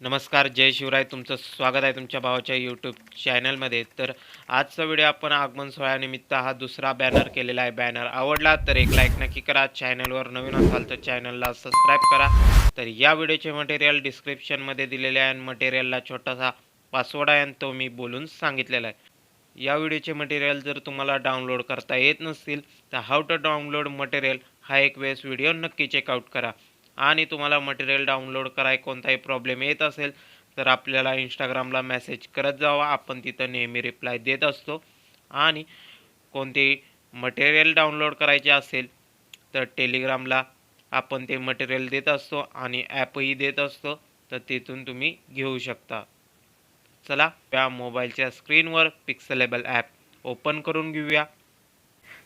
नमस्कार जय शिवराय. तुमचं स्वागत आहे तुमच्या भावाच्या यूट्यूब चॅनलमध्ये तर आजचा व्हिडिओ आपण आगमन सोहळ्यानिमित्त हा दुसरा बॅनर केलेला आहे. बॅनर आवडला तर एक लाईक नक्की करा. चॅनलवर नवीन असाल तर चॅनलला सबस्क्राईब करा. तर या व्हिडिओचे मटेरियल डिस्क्रिप्शनमध्ये दिलेले आहे. आणि मटेरियलला छोटासा पासवर्ड आहे आणि तो मी बोलून सांगितलेला आहे. या व्हिडिओचे मटेरियल जर तुम्हाला डाउनलोड करता येत नसतील तर हाऊ टू डाउनलोड मटेरियल हा एक वेळेस व्हिडिओ नक्की चेकआउट करा. आणि तुम्हाला मटेरियल डाउनलोड कराय कोणताही प्रॉब्लेम येत असेल तर आपल्याला इंस्टाग्रामला मेसेज करत जावा. आपण तिथं नेहमी रिप्लाय देत असतो. आणि कोणतेही मटेरियल डाउनलोड करायचे असेल तर टेलिग्रामला आपण ते मटेरियल देत असतो आणि ॲपही देत असतो. तर तिथून तुम्ही घेऊ शकता. चला त्या मोबाईलच्या स्क्रीनवर पिक्सलेबल ॲप ओपन करून घेऊया.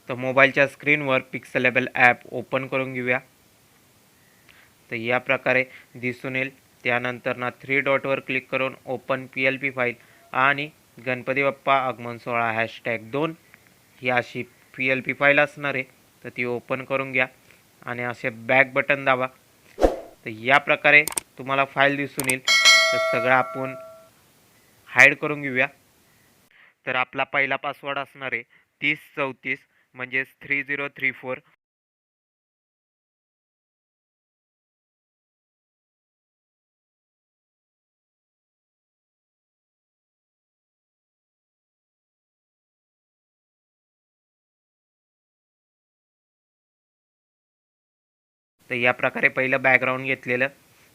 तर मोबाईलच्या स्क्रीनवर पिक्सलेबल ॲप ओपन करून घेऊया. तर या प्रकारे दिसून येईल. त्यानंतर ना थ्री डॉटवर क्लिक करून open P L P file आणि गणपती बाप्पा आगमन सोहळा हॅशटॅग दोन ही अशी पी एल पी फाईल असणार आहे. तर ती ओपन करून घ्या आणि असे बॅक बटन दाबा. तर या प्रकारे तुम्हाला फाईल दिसून येईल. तर सगळं आपण हाईड करून घेऊया. तर आपला पहिला पासवर्ड असणार आहे तीस चौतीस म्हणजेच थ्री झिरो थ्री फोर तर या प्रकारे पहिलं बॅकग्राऊंड घेतलेलं.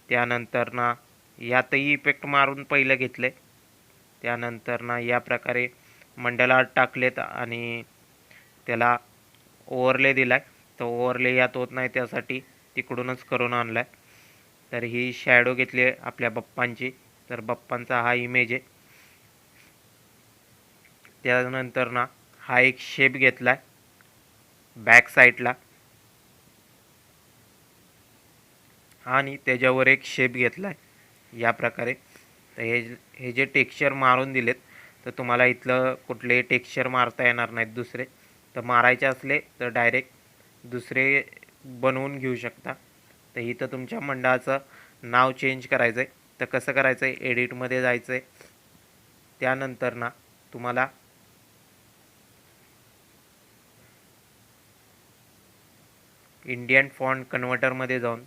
त्यानंतर ना यातही इफेक्ट मारून पहिलं घेतले त्यानंतर ना या प्रकारे मंडला टाकलेत आणि त्याला ओव्हरले दिलाय. तर ओव्हरले यात होत नाही त्यासाठी तिकडूनच करून आणलाय. तर ही शॅडो घेतली आहे आपल्या बाप्पांची. तर बाप्पांचा हा इमेज आहे. त्यानंतर ना हा एक शेप घेतला आहे बॅक साईडला आणि त्याच्यावर एक शेप घेतला आहे या प्रकारे. तर हे हे जे टेक्स्चर मारून दिलेत तर तुम्हाला इथलं कुठले टेक्स्चर मारता येणार नाहीत दुसरे. तर मारायचे असले तर डायरेक्ट दुसरे बनवून घेऊ शकता. तर इथं तुमच्या मंडळाचं नाव चेंज करायचं आहे तर कसं करायचं आहे एडिटमध्ये जायचं आहे त्यानंतर ना तुम्हाला इंडियन फॉन्ट कन्व्हर्टरमध्ये जाऊन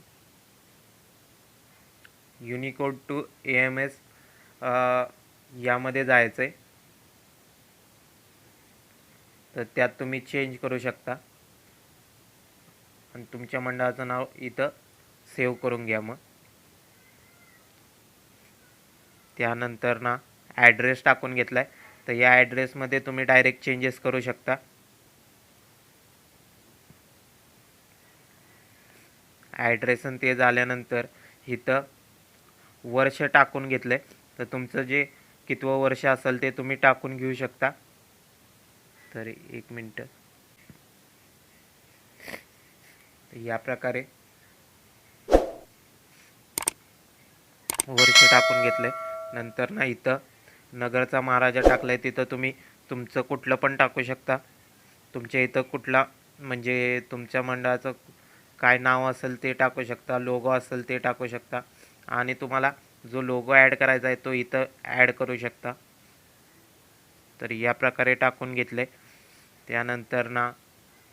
Unicode to A M S यामध्ये जायचं आहे तर त्यात तुम्ही चेंज करू शकता. आणि तुमच्या मंडळाचं नाव इथं सेव्ह करून घ्या मग. त्यानंतर ना ॲड्रेस टाकून घेतला आहे तर या ॲड्रेसमध्ये तुम्ही डायरेक्ट चेंजेस करू शकता. ॲड्रेस आणि ते झाल्यानंतर इथं वर्ष टाकून घेतलं आहे तर तुमचं जे कितवं वर्ष असेल ते तुम्ही टाकून घेऊ शकता. तर एक मिनटं. या प्रकारे वर्ष टाकून घेतलं नंतर ना इथं नगरचा महाराजा टाकलाय तिथं तुम्ही तुमचं कुठलं पण टाकू शकता. तुमच्या इथं कुठला म्हणजे तुमच्या मंडळाचं काय नाव असेल ते टाकू शकता लोगो असेल ते टाकू शकता. आणि तुम्हाला जो लोगो ॲड करायचा आहे तो इथं ॲड करू शकता. तर या प्रकारे टाकून घेतले. त्यानंतर ना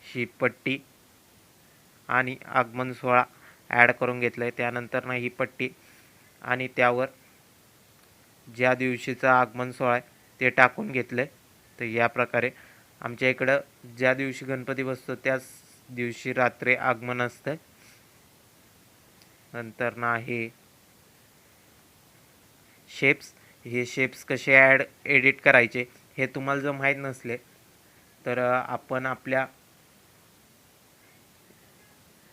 ही पट्टी आणि आगमन सोहळा ॲड करून घेतलं आहे त्यानंतर ना ही पट्टी आणि त्यावर ज्या दिवशीचा आगमन सोहळा आहे ते टाकून घेतलं आहे तर या प्रकारे आमच्या इकडं ज्या दिवशी गणपती बसतो त्याच दिवशी रात्री आगमन असतं नंतर ना हे शेप्स हे शेप्स कसे ॲड एडिट करायचे हे तुम्हाला जर माहीत नसले तर आपण आपल्या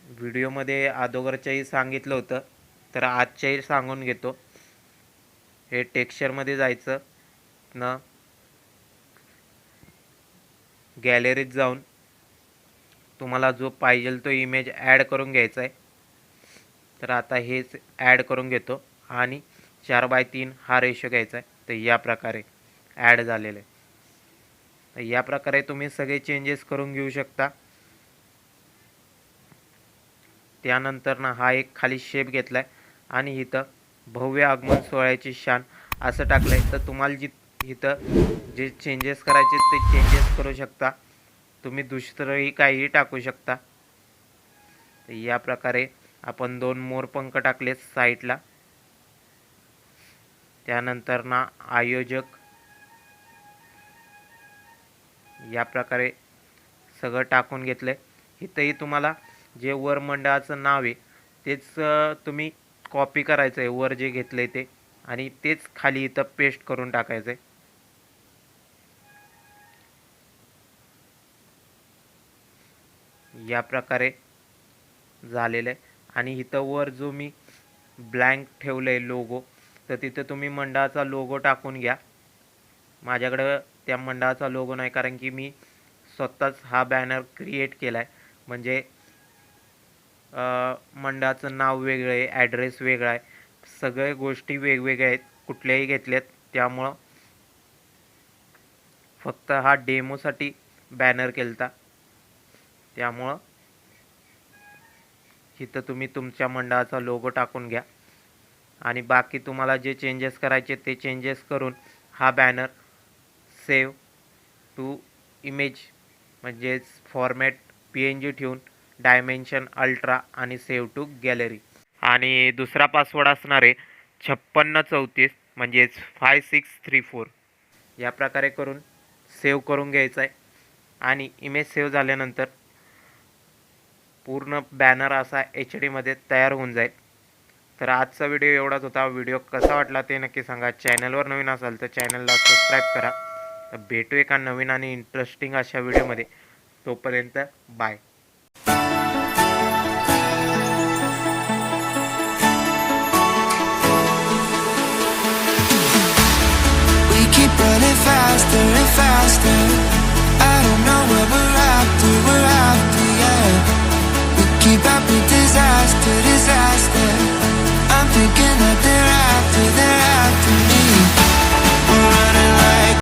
व्हिडिओमध्ये अगोदरच्याही सांगितलं होतं तर आजच्याही सांगून घेतो. हे टेक्स्चरमध्ये जायचं न गॅलरीत जाऊन तुम्हाला जो पाहिजे तो इमेज ॲड करून घ्यायचा आहे. तर आता हेच ॲड करून घेतो आणि चार बाय तीन हा रेशो घ्यायचा आहे. तर या प्रकारे ॲड झालेलं आहे. तर या प्रकारे तुम्ही सगळे चेंजेस करून घेऊ शकता. त्यानंतर ना हा एक खाली शेप घेतला आहे आणि इथं भव्य आगमन सोहळ्याची शान असं टाकलंय. तर तुम्हाला जी इथं जे चेंजेस करायचे ते चेंजेस करू शकता. तुम्ही दुसरंही काहीही टाकू शकता. या प्रकारे आपण दोन मोरपंख टाकले साईडला त्यानंतर ना आयोजक या प्रकारे सगळं टाकून घेतलंय. इथंही तुम्हाला जे वर मंडळाचं नाव आहे तेच तुम्ही कॉपी करायचं आहे वर जे घेतलं आहे ते. आणि तेच खाली इथं पेस्ट करून टाकायचं आहे या प्रकारे झालेलं आहे आणि इथं वर जो मी ब्लँक ठेवलं आहे लोगो तर तिथं तुम्ही मंडळाचा लोगो टाकून घ्या. माझ्याकडं त्या मंडळाचा लोगो नाही कारण की मी स्वतःच हा बॅनर क्रिएट केला आहे म्हणजे मंडळाचं नाव वेगळं आहे ॲड्रेस वेगळा आहे. सगळ्या गोष्टी वेगवेगळ्या आहेत कुठल्याही घेतल्यात. त्यामुळं फक्त हा डेमोसाठी बॅनर केलता. त्यामुळं इथं तुम्ही तुमच्या मंडळाचा लोगो टाकून घ्या. आणि बाकी तुम्हाला जे चेंजेस करायचे ते चेंजेस करून हा बॅनर सेव्ह टू इमेज म्हणजेच फॉर्मॅट पी एन जी ठेवून डायमेन्शन अल्ट्रा आणि सेव्ह टू गॅलरी आणि दुसरा पासवर्ड असणार आहे छप्पन्न चौतीस म्हणजेच फाय सिक्स थ्री फोर या प्रकारे करून सेव्ह करून घ्यायचं आहे. आणि इमेज सेव्ह झाल्यानंतर पूर्ण बॅनर असा एच डीमध्ये तयार होऊन जाईल. तर आजचा व्हिडिओ एवढाच होता. व्हिडिओ कसा वाटला ते नक्की सांगा. चॅनलवर नवीन असाल तर चॅनलला सबस्क्राईब करा. तर भेटू एका नवीन आणि इंटरेस्टिंग अशा व्हिडिओमध्ये तोपर्यंत bye Keep up with disaster, disaster. Thinking that they're after, they're after.